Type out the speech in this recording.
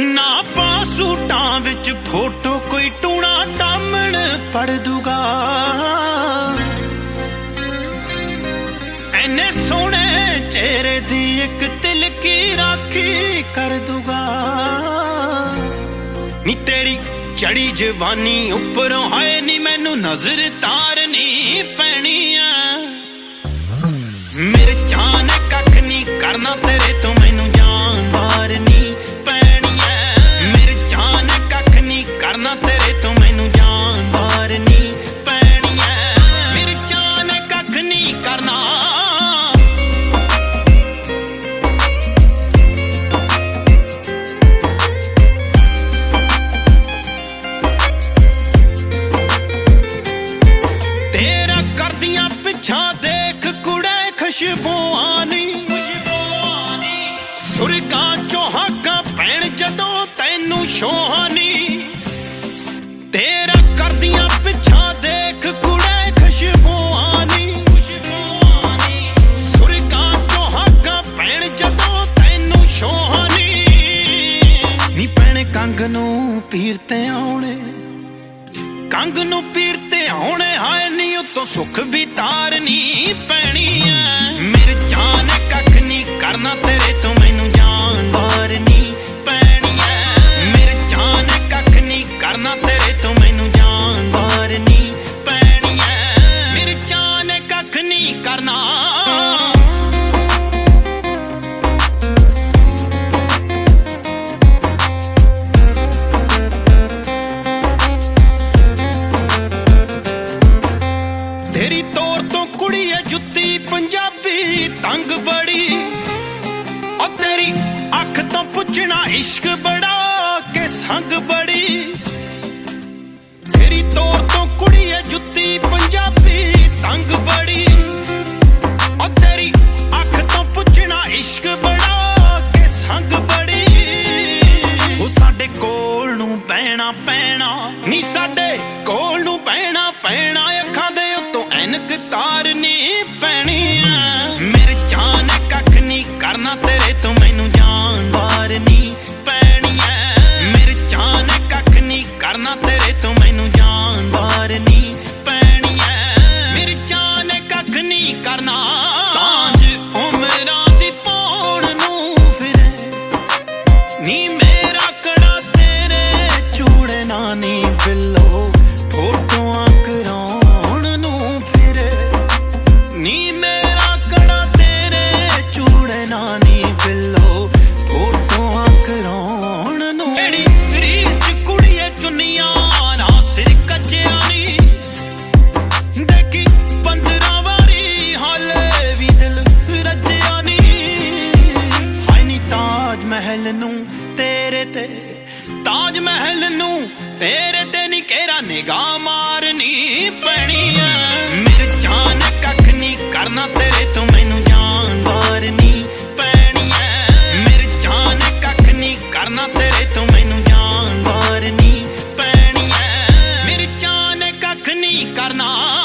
ਨਾ ਪਾ ਸੂਟਾਂ ਵਿੱਚ ਫੋਟੋ, ਕੋਈ ਟੂਣਾ ਟਾਮਣ ਪੜ ਦੂਗਾ। ਐਨੇ ਸੋਹਣੇ ਚਿਹਰੇ ਦੀ ਇੱਕ ਤਿਲਕੀ ਰਾਖੀ ਕਰ ਦੂਗਾ। ਨੀ ਤੇਰੀ ਚੜੀ ਜਵਾਨੀ ਉੱਪਰੋਂ ਹਾਏ, ਨੀ ਮੈਨੂੰ ਨਜ਼ਰ ਤਾਰਨੀ ਪੈਣੀ ਆ ਮੇਰੇ ਜਾਨ ਕੱਖ ਨਹੀਂ ਕਰਨਾ ਤੇਰੇ ਤੋਂ ਮੈਨੂੰ ਜਾਨ ਮਾਰਨੀ ਪੈਣੀ ਐ। ਮੇਰੇ ਜਾਨ ਕੱਖ ਨਹੀਂ ਕਰਨਾ ਤੇਰੇ ਤੋਂ ਮੈਨੂੰ ਜਾਨ ਮਾਰਨੀ ਪੈਣੀ ਐ। ਮੇਰੇ ਜਾਨ ਕੱਖ ਨਹੀਂ ਕਰਨਾ। ਤੇਰਾ ਕਰਦੀਆਂ ਪਿੱਛਾ ਦੇਖ ਕੁੜੇ ਖੁਸ਼ਬੂਆਂ ਨੀ ਸੁਰਗਾਂ ਚੋਂ ਹਾਕਾਂ ਪੈਣ ਜਦੋਂ ਤੈਨੂੰ ਸ਼ੋਹਾਨੀ ਤੇਰਾ ਕਰਦੀਆਂ ਪਿੱਛਾ ਦੇਖ ਕੁੜੇ ਖੁਸ਼ਬੂਆਂ ਨੀ ਸੁਰਗਾਂ ਚੋਂ ਹਾਕਾਂ ਪੈਣ ਜਦੋਂ ਤੈਨੂੰ ਸ਼ੋਹਾਨੀ ਨੀ ਪੈਣੇ ਕੰਗ ਨੂੰ ਪੀਰ ਤੇ ਆਉਣੇ। ਕੰਗ ਨੂੰ ਪੀਰ ਤੇ ਆਉਣੇ ਹਾਏ ਨੀ ਉਤੋਂ ਸੁੱਖ ਵੀ ਤਾਰਨੀ ਪੈਣੀ ਐ। ਕੁੜੀ ਜੁੱਤੀ ਪੰਜਾਬੀ, ਤੰਗ ਬੜੀ। ਓ ਤੇਰੀ ਅੱਖ ਤੋਂ ਪੁੱਛਣਾ ਇਸ਼ਕ ਬੜਾ ਕਿ ਸੰਗ ਬੜੀ। ਤੇਰੀ ਤੋਰ ਤੋਂ ਕੁੜੀ ਐ ਜੁੱਤੀ ਪੰਜਾਬੀ, ਤੰਗ ਬੜੀ। ਉਹ ਤੇਰੀ ਅੱਖ ਤੋਂ ਪੁੱਛਣਾ ਇਸ਼ਕ ਬੜਾ ਕਿ ਸੰਗ ਬੜੀ। ਉਹ ਸਾਡੇ ਕੋਲ ਨੂੰ ਪੈਣਾ ਪੈਣਾ। ਨੀ ਨੂੰ, ਤੇਰੇ ਤੇ, ਤਾਜ ਮਹਿਲ ਨੂੰ, ਤੇਰੇ ਤੇ ਨਹੀਂ ਕੇਰਾ ਨਿਗਾਹ ਮਾਰਨੀ ਪੈਣੀ ਐ। ਮੇਰੇ ਜਾਨ ਕੱਖ ਨਹੀਂ ਕਰਨਾ, ਤੇਰੇ ਤੋਂ ਮੈਨੂੰ ਜਾਨ ਮਾਰਨੀ ਪੈਣੀ ਐ। ਮੇਰੇ ਜਾਨ ਕੱਖ ਨਹੀਂ ਕਰਨਾ, ਤੇਰੇ ਤੋਂ ਮੈਨੂੰ ਜਾਨ ਮਾਰਨੀ ਪੈਣੀ ਐ। ਮੇਰੇ ਜਾਨ ਕੱਖ ਨਹੀਂ ਕਰਨਾ।